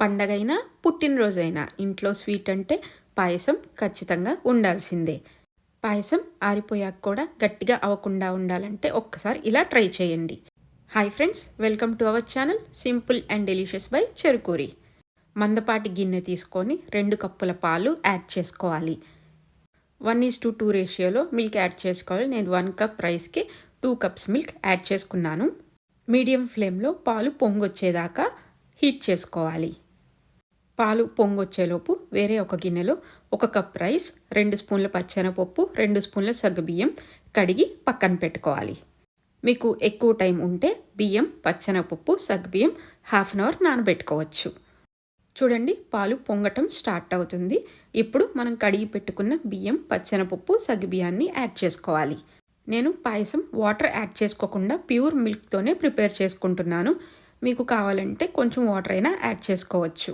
పండగైనా పుట్టినరోజైనా ఇంట్లో స్వీట్ అంటే పాయసం ఖచ్చితంగా ఉండాల్సిందే. పాయసం ఆరిపోయాక కూడా గట్టిగా అవ్వకుండా ఉండాలంటే ఒక్కసారి ఇలా ట్రై చేయండి. Hi friends welcome to our channel simple and delicious by Cherukuri. మందపాటి గిన్నె తీసుకొని రెండు కప్పుల పాలు యాడ్ చేసుకోవాలి. వన్ ఈజ్ టు టూ రేషియోలో మిల్క్ యాడ్ చేసుకోవాలి. నేను వన్ కప్ రైస్కి టూ కప్స్ మిల్క్ యాడ్ చేసుకున్నాను. మీడియం ఫ్లేమ్లో పాలు పొంగొచ్చేదాకా హీట్ చేసుకోవాలి. పాలు పొంగొచ్చేలోపు వేరే ఒక గిన్నెలో ఒక కప్ రైస్ రెండు స్పూన్ల పచ్చెనపప్పు రెండు స్పూన్ల సగ్గుబియ్యం కడిగి పక్కన పెట్టుకోవాలి. మీకు ఎక్కువ టైం ఉంటే బియ్యం పచ్చెనపప్పు సగ్గుబియ్యం హాఫ్ అన్ అవర్ నానబెట్టుకోవచ్చు. చూడండి పాలు పొంగటం స్టార్ట్ అవుతుంది. ఇప్పుడు మనం కడిగి పెట్టుకున్న బియ్యం పచ్చెనపప్పు సగ్గుబియ్యాన్ని యాడ్ చేసుకోవాలి. నేను పాయసం వాటర్ యాడ్ చేసుకోకుండా ప్యూర్ మిల్క్తోనే ప్రిపేర్ చేసుకుంటున్నాను. మీకు కావాలంటే కొంచెం వాటర్ అయినా యాడ్ చేసుకోవచ్చు.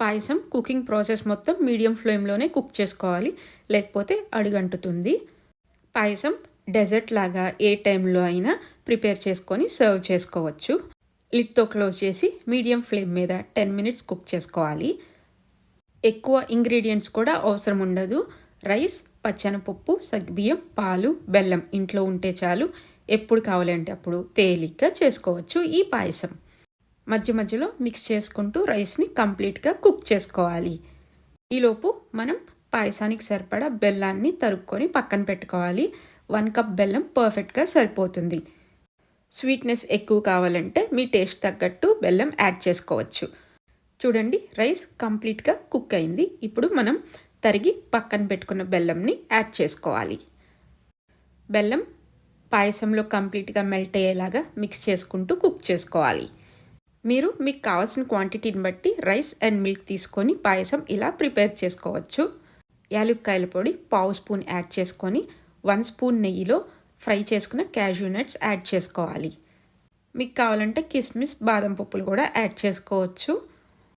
పాయసం కుకింగ్ ప్రాసెస్ మొత్తం మీడియం ఫ్లేమ్లోనే కుక్ చేసుకోవాలి. లేకపోతే అడుగంటుతుంది. పాయసం డెజర్ట్ లాగా ఏ టైంలో అయినా ప్రిపేర్ చేసుకొని సర్వ్ చేసుకోవచ్చు. లిడ్తో క్లోజ్ చేసి మీడియం ఫ్లేమ్ మీద టెన్ మినిట్స్ కుక్ చేసుకోవాలి. ఎక్కువ ఇంగ్రీడియంట్స్ కూడా అవసరం ఉండదు. రైస్ పచ్చనపప్పు సగ్బియ్యం పాలు బెల్లం ఇంట్లో ఉంటే చాలు. ఎప్పుడు కావాలంటే అప్పుడు తేలిగ్గా చేసుకోవచ్చు ఈ పాయసం. మధ్య మధ్యలో మిక్స్ చేసుకుంటూ రైస్ని కంప్లీట్గా కుక్ చేసుకోవాలి. ఈలోపు మనం పాయసానికి సరిపడా బెల్లాన్ని తరుక్కొని పక్కన పెట్టుకోవాలి. వన్ కప్ బెల్లం పర్ఫెక్ట్గా సరిపోతుంది. స్వీట్నెస్ ఎక్కువ కావాలంటే మీ టేస్ట్ తగ్గట్టు బెల్లం యాడ్ చేసుకోవచ్చు. చూడండి రైస్ కంప్లీట్గా కుక్ అయింది. ఇప్పుడు మనం తరిగి పక్కన పెట్టుకున్న బెల్లంని యాడ్ చేసుకోవాలి. బెల్లం పాయసంలో కంప్లీట్గా మెల్ట్ అయ్యేలాగా మిక్స్ చేసుకుంటూ కుక్ చేసుకోవాలి. మీరు మీకు కావాల్సిన క్వాంటిటీని బట్టి రైస్ అండ్ మిల్క్ తీసుకొని పాయసం ఇలా ప్రిపేర్ చేసుకోవచ్చు. యాలుక్కాయల పొడి పావు స్పూన్ యాడ్ చేసుకొని వన్ స్పూన్ నెయ్యిలో ఫ్రై చేసుకున్న క్యాష్యూ నట్స్ యాడ్ చేసుకోవాలి. మీకు కావాలంటే కిస్మిస్ బాదం పప్పులు కూడా యాడ్ చేసుకోవచ్చు.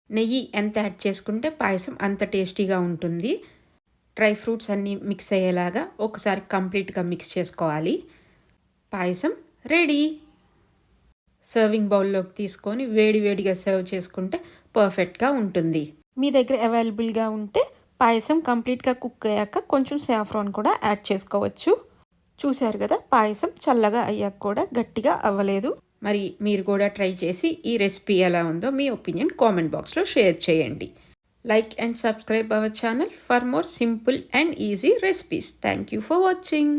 నెయ్యి ఎంత యాడ్ చేసుకుంటే పాయసం అంత టేస్టీగా ఉంటుంది. డ్రై ఫ్రూట్స్ అన్నీ మిక్స్ అయ్యేలాగా ఒకసారి కంప్లీట్గా మిక్స్ చేసుకోవాలి. పాయసం రెడీ సర్వింగ్ బౌల్లోకి తీసుకొని వేడి వేడిగా సర్వ్ చేసుకుంటే పర్ఫెక్ట్గా ఉంటుంది. మీ దగ్గర అవైలబుల్గా ఉంటే పాయసం కంప్లీట్గా కుక్ అయ్యాక కొంచెం సాఫ్రాన్ కూడా యాడ్ చేసుకోవచ్చు. చూశారు కదా పాయసం చల్లగా అయ్యాక కూడా గట్టిగా అవ్వలేదు. మరి మీరు కూడా ట్రై చేసి ఈ రెసిపీ ఎలా ఉందో మీ ఒపీనియన్ కామెంట్ బాక్స్లో షేర్ చేయండి. Like and subscribe our channel for more simple and easy recipes. Thank you for watching.